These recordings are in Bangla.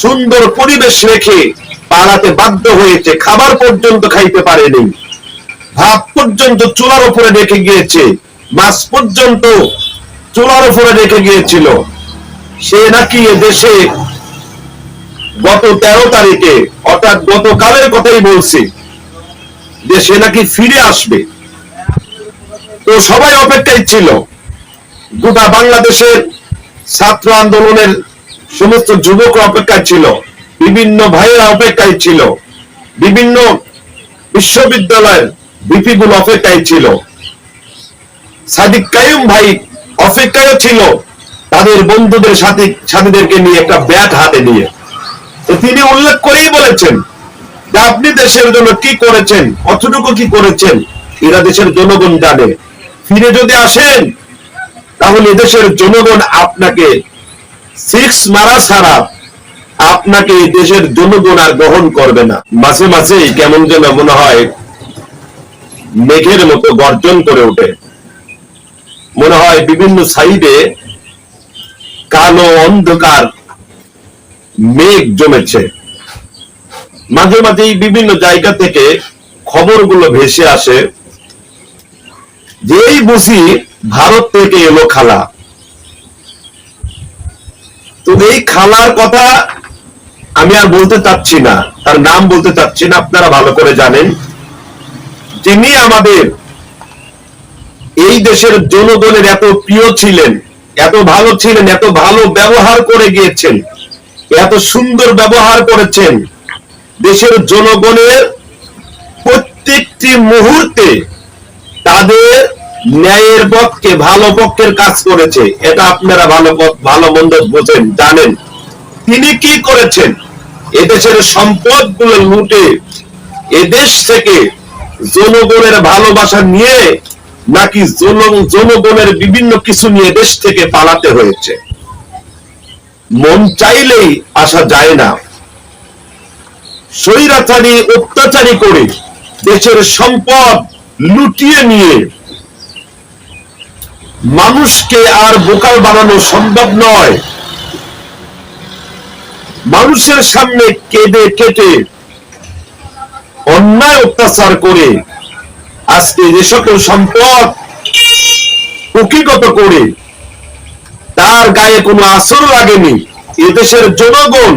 সুন্দর পরিবেশ রেখে পালাতে বাধ্য হয়েছে, খাবার পর্যন্ত খাইতে পারেনি। ভাত পর্যন্ত চুলার উপরে রেখে গিয়েছে, মাছ পর্যন্ত চুলার উপরে রেখে গিয়েছিল। সে নাকি দেশে গত তেরো তারিখে, অর্থাৎ গতকালের কথাই বলছি, যে সে নাকি ফিরে আসবে। তো সবাই অপেক্ষায় ছিল। গোটা বাংলাদেশের ছাত্র আন্দোলনের সমস্ত যুবক অপেক্ষায় ছিল, বিভিন্ন ভাইয়েরা অপেক্ষায় ছিল, বিভিন্ন বিশ্ববিদ্যালয়ের বিপি গুলো অপেক্ষায় ছিল। সাদিক কায়ুম ভাই অপেক্ষায় ছিল তাদের বন্ধুদের সাথে, সাথীদেরকে নিয়ে একটা ব্যাট হাতে নিয়ে। তো তিনি উল্লেখ করেই বলেছেন যে আপনি দেশের জন্য কি করেছেন, কতটুকু কি করেছেন, এরা দেশের জনগণ জানে। ফিরে যদি আসেন, তাহলে দেশের জনগণ আপনাকে সিক্স মারা ছাড়া আপনাকে এই দেশের জনগণ আর গ্রহণ করবে না। মাঝে মাঝে কেমন যেন মনে হয় মেঘের মতো গর্জন করে ওঠে। মনে হয় বিভিন্ন সাইডে কালো অন্ধকার মেঘ জমেছে। মাঝে মাঝেই বিভিন্ন জায়গা থেকে খবরগুলো ভেসে আসে। যেই বুঝি ভারত থেকে এলো খালা। তো এই খালার কথা আমি আর বলতে চাচ্ছি না, তার নাম বলতে চাচ্ছি না, আপনারা ভালো করে জানেন। আমাদের এই দেশের জনগণের এত প্রিয় ছিলেন, এত ভালো ছিলেন, এত ভালো ব্যবহার করে গিয়েছেন, এত সুন্দর ব্যবহার করেছেন, দেশের জনগণের প্রত্যেকটি মুহূর্তে তাদের ন্যায়ের পক্ষে ভালো পক্ষের কাজ করেছে। এটা আপনারা ভালো ভালো মন্দ বোঝেন, জানেন। তিনি কি করেছেন? এদেশের সম্পদগুলো লুটে এদেশ থেকে জনগণের ভালোবাসা নিয়ে নাকি জনগণের বিভিন্ন কিছু নিয়ে দেশ থেকে পালাতে হয়েছে? মন চাইলেই আসা যায় না। স্বৈরাচারী, অত্যাচারী করে দেশের সম্পদ লুটিয়ে নিয়ে মানুষকে আর বোকাল বানানো সম্ভব নয়। মানুষের সামনে কেঁদে কেটে অন্যায় অত্যাচার করে আজকে যে সকল সম্পদ কুকিগত করে, তার গায়ে কোনো আসর লাগেনি। এদেশের জনগণ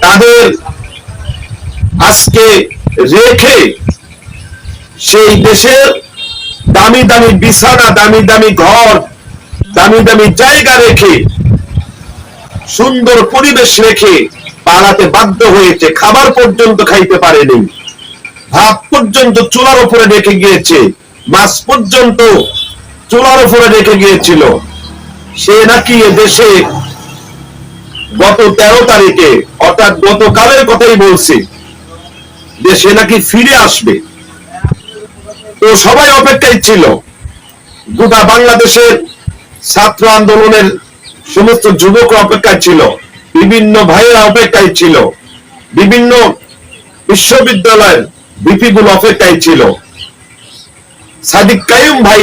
তাদের আজকে রেখে সেই দেশের দামি দামি বিছানা, দামি দামি ঘর, দামি দামি জায়গা রেখে, সুন্দর পরিবেশ রেখে পালাতে বাধ্য হয়েছে। খাবার পর্যন্ত খাইতে পারেনি। ভাত পর্যন্ত চুলার উপরে রেখে গিয়েছে। মাছ পর্যন্ত চুলার উপরে রেখে গিয়েছিল। সে নাকি দেশে গত তেরো তারিখে, অর্থাৎ গতকালের কথাই বলছি যে সে নাকি ফিরে আসবে। তো সবাই অপেক্ষায় ছিল। গোটা বাংলাদেশের ছাত্র আন্দোলনের সমস্ত যুবক অপেক্ষায় ছিল। বিভিন্ন ভাইয়েরা অপেক্ষায় ছিল। বিভিন্ন বিশ্ববিদ্যালয়ের বিপি গুলো অপেক্ষায় ছিল। সাদিক কায়ুম ভাই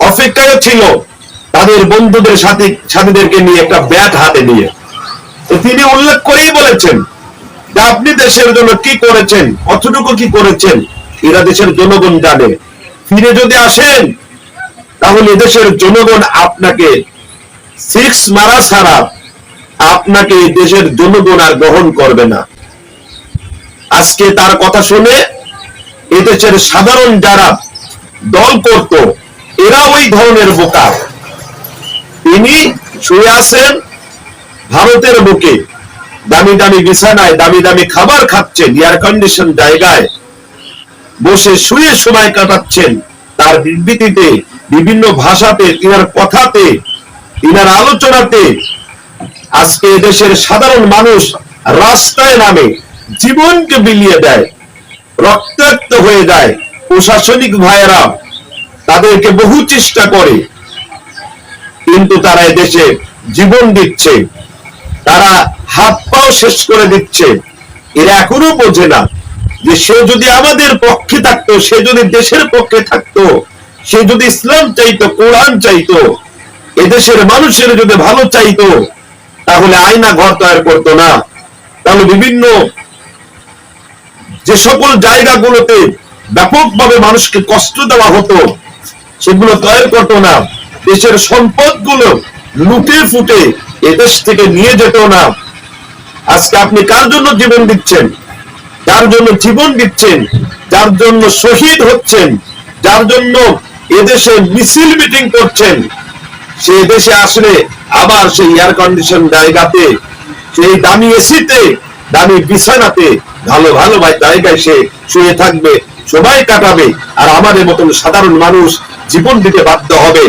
অপেক্ষায় ছিল তাদের বন্ধুদের সাথে সাথীদেরকে নিয়ে একটা ব্যাট হাতে নিয়ে। তো তিনি উল্লেখ করেই বলেছেন যে আপনি দেশের জন্য কি করেছেন, কতটুকু কি করেছেন, এরা দেশের জনগণ জানে। ফিরে যদি আসেন, তাহলে দেশের জনগণ আপনাকে সিক্স মারা ছাড়া আপনাকে দেশের জনগণ আর গ্রহণ করবে না। আজকে তার কথা শুনে এদেশের সাধারণ যারা দল করত, এরা ওই ধরনের বোকা। তিনি শুয়ে আছেন, ভারতের বুকে, দামি দামি বিছানায় দামি দামি খাবার খাচ্ছেন এয়ার কন্ডিশন জায়গায়। বসে শুয়ে সময় কাটাচ্ছেন। তার বিবৃতিতে, বিভিন্ন ভাষাতে, তিনার কথাতে, তিনার আলোচনাতে আজকে দেশের সাধারণ মানুষ রাস্তায় নামে জীবনকে বিলিয়ে দেয়, রক্তাক্ত হয়ে যায় প্রশাসনিক ভাইয়েরা। তাদেরকে বহু চেষ্টা করে, কিন্তু তারা দেশে জীবন দিচ্ছে। তারা হাত পাও শেষ করে দিচ্ছে। এরা এখনও বোঝে না যে সে যদি আমাদের পক্ষে থাকতো, সে যদি দেশের পক্ষে থাকতো, সে যদি ইসলাম চাইতো, কোরআন চাইতো, এদেশের মানুষের যদি ভালো চাইতো, তাহলে আয়না ঘর তৈরি করতো না। তাহলে বিভিন্ন যে সকল জায়গাগুলোতে ব্যাপকভাবে মানুষকে কষ্ট দেওয়া হতো, সেগুলো তৈরি করতো না। দেশের সম্পদগুলো লুটে ফুটে এদেশ থেকে নিয়ে যেত না। আজকে আপনি কার জন্য জীবন দিচ্ছেন? যার জন্য জীবন দিচ্ছেন, যার জন্য শহীদ হচ্ছেন, যার জন্য এদেশে মিছিল মিটিং করছেন, সে দেশে আসলে আবার সেই এয়ার কন্ডিশন জায়গাতে, সেই দামি এসিতে দামি বিছানাতে, ভালো ভালো ভাই জায়গায় সে শুয়ে থাকবে, সময় কাটাবে, আর আমাদের মতন সাধারণ মানুষ জীবন দিতে বাধ্য হবে।